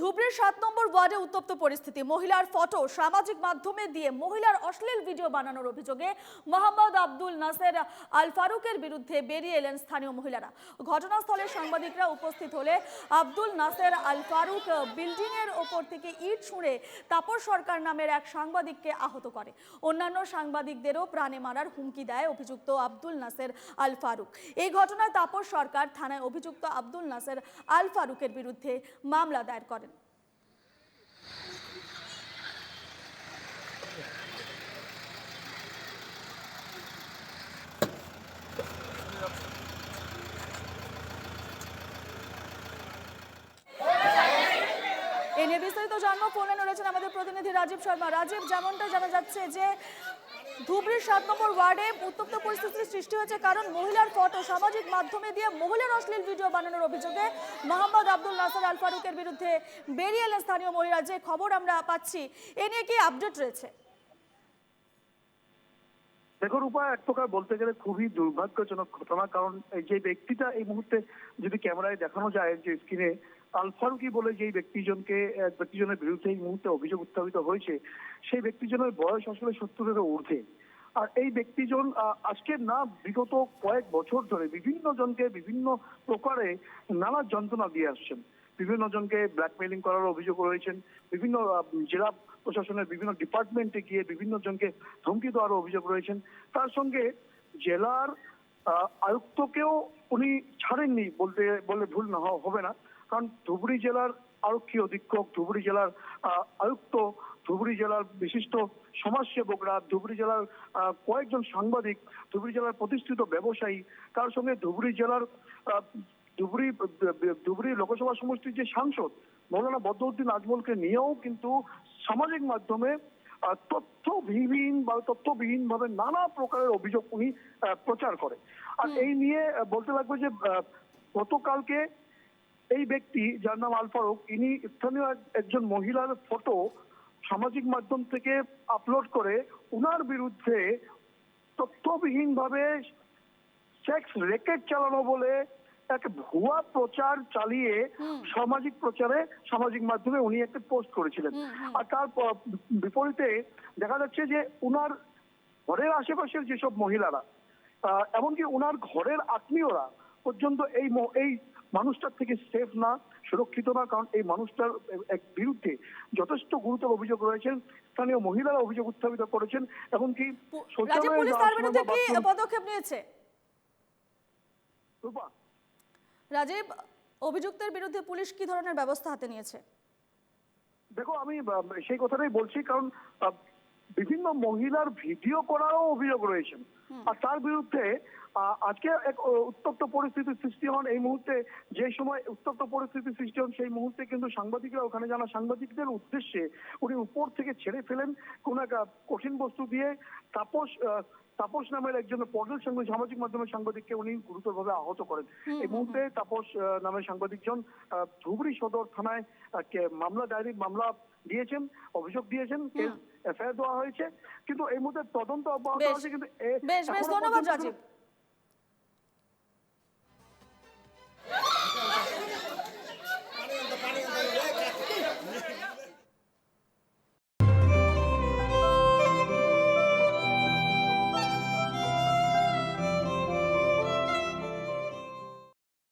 ধুবড়ির সাত নম্বর ওয়ার্ডে উত্তপ্ত পরিস্থিতি। মহিলার ফটো সামাজিক মাধ্যমে দিয়ে মহিলার অশ্লীল ভিডিও বানানোর অভিযোগে মোহাম্মদ আব্দুল নাসের আল ফারুকের বিরুদ্ধে বেরিয়ে এলেন স্থানীয় মহিলারা। ঘটনাস্থলে সাংবাদিকরা উপস্থিত হলে আব্দুল নাসের আল ফারুক বিল্ডিং এর ওপর থেকে ইট ছুঁড়ে তাপস সরকার নামের এক সাংবাদিককে আহত করে। অন্যান্য সাংবাদিকদেরও প্রাণে মারার হুমকি দেয় অভিযুক্ত আব্দুল নাসের আল ফারুক। এই ঘটনায় তাপস সরকার থানায় অভিযুক্ত আব্দুল নাসের আল ফারুকের বিরুদ্ধে মামলা দায়ের করেন। এই নিয়ে বিস্তারিত জানব। ফোনে রয়েছেন আমাদের প্রতিনিধি রাজীব শর্মা। রাজীব, যেমনটা জানা যাচ্ছে যে ধুবড়ির সাত নম্বর ওয়ার্ডে উত্তপ্ত পরিস্থিতির সৃষ্টি হয়েছে কারণ মহিলার ফটো সামাজিক মাধ্যমে দিয়ে মহিলার অশ্লীল ভিডিও বানানোর অভিযোগে মোহাম্মদ আব্দুল নাসার আল ফারুকের বিরুদ্ধে বেরিয়ে এলেন স্থানীয় মহিলা। যে খবর আমরা পাচ্ছি, এ নিয়ে কি আপডেট রয়েছে? দেখো রূপা এক প্রকার বলতে গেলে খুবই দুর্ভাগ্যজনক ঘটনা। কারণ যে ব্যক্তিটা এই মুহূর্তে যদি ক্যামেরায় দেখানো যায় যে স্ক্রিনে আলফারুকি বলে যে ব্যক্তিজনকে ব্যক্তিজনের বিরুদ্ধে এই মুহূর্তে অভিযোগ উত্থাপিত হয়েছে, সেই ব্যক্তিজনের বয়স আসলে সত্তরের ঊর্ধ্বে। আর এই ব্যক্তিজন আজকে না বিগত কয়েক বছর ধরে বিভিন্ন জনকে বিভিন্ন প্রকারে নানা যন্ত্রণা দিয়ে আসছেন। বিভিন্ন জনকে ব্ল্যাকমেইলিং করার অভিযোগ রয়েছেন। বিভিন্ন জেলা প্রশাসনের বিভিন্ন ডিপার্টমেন্টে গিয়ে বিভিন্ন জনকে ধমকি দেওয়ার অভিযোগ রয়েছেন। তার সঙ্গে জেলার আয়ুক্তকেও উনি ছাড়েননি বলতে বললে ভুল না হবে না। কারণ ধুবড়ি জেলার আরক্ষী অধীক্ষক ধুবড়ি জেলার আয়ুক্ত ধুবড়ি জেলার বিশিষ্ট সমাজসেবকরা ধুবড়ি জেলার কয়েকজন সাংবাদিক ধুবড়ি জেলার প্রতিষ্ঠিত ব্যবসায়ী তার সঙ্গে ধুবড়ি জেলার ধুবড়ি ধুবড়ি লোকসভা সমষ্টির যে সাংসদ মৌলানা বদরুদ্দিন আজমলকে নিয়েও কিন্তু সামাজিক মাধ্যমে তথ্যবিহীন বা তথ্যবিহীন ভাবে নানা প্রকারের অভিযোগ উনি প্রচার করে। আর এই নিয়ে বলতে লাগবে যে গতকালকে এই ব্যক্তি যার নাম আল ফারুক ইনি স্থানীয় একজন মহিলার ফটো সামাজিক মাধ্যম থেকে আপলোড করে উনার বিরুদ্ধে তথ্যবিহীন ভাবে সেক্স রেকেট চালানো বলে এক ভুয়া প্রচার চালিয়ে সামাজিক প্রচারে সামাজিক মাধ্যমে উনি একটা পোস্ট করেছিলেন। আর তার বিপরীতে দেখা যাচ্ছে যে উনার ঘরের আশেপাশের যেসব মহিলারা আহ, এমনকি উনার ঘরের আত্মীয়রা পর্যন্ত এই এই মানুষটার থেকে সেফ না সুরক্ষিত না কারণ এই মানুষটার এক বিরুদ্ধে যথেষ্ট গুরুতর অভিযোগ রয়েছেন। স্থানীয় মহিলারা অভিযোগ উত্থাপিত করেছেন। এমনকি পদক্ষেপ নিয়েছে? রাজীব অভিযুক্তের বিরুদ্ধে পুলিশ কি ধরনের ব্যবস্থা হাতে নিয়েছে? দেখো আমি সেই কথাটাই বলছি কারণ বিভিন্ন মহিলার ভিডিও করারও অভিযোগ রয়েছে। আর তার বিরুদ্ধে আজকে এক উত্তপ্ত পরিস্থিতির সৃষ্টি হন এই মুহূর্তে। যে সময় উত্তপ্ত পরিস্থিতির সৃষ্টি হন সেই মুহূর্তে কিন্তু সাংবাদিকরা ওখানে জানা সাংবাদিকদের উদ্দেশ্যে উনি উপর থেকে ছেড়ে ফেলেন কোন এক কঠিন বস্তু দিয়ে। তাপস তাপস নামের একজন পর্যাল সাংবাদিক সামাজিক মাধ্যমের সাংবাদিককে উনি গুরুতরভাবে আহত করেন। এই মুহূর্তে তাপস নামের সাংবাদিকজন ধুবড়ি সদর থানায় মামলা ডায়েরি মামলা দিয়েছেন অভিযোগ দিয়েছেন এফআইআর দেওয়া হয়েছে। কিন্তু এই মুহূর্তে তদন্ত অব্যাহত। আছে কিন্তু বেশ বেশ ধন্যবাদ রাজীব।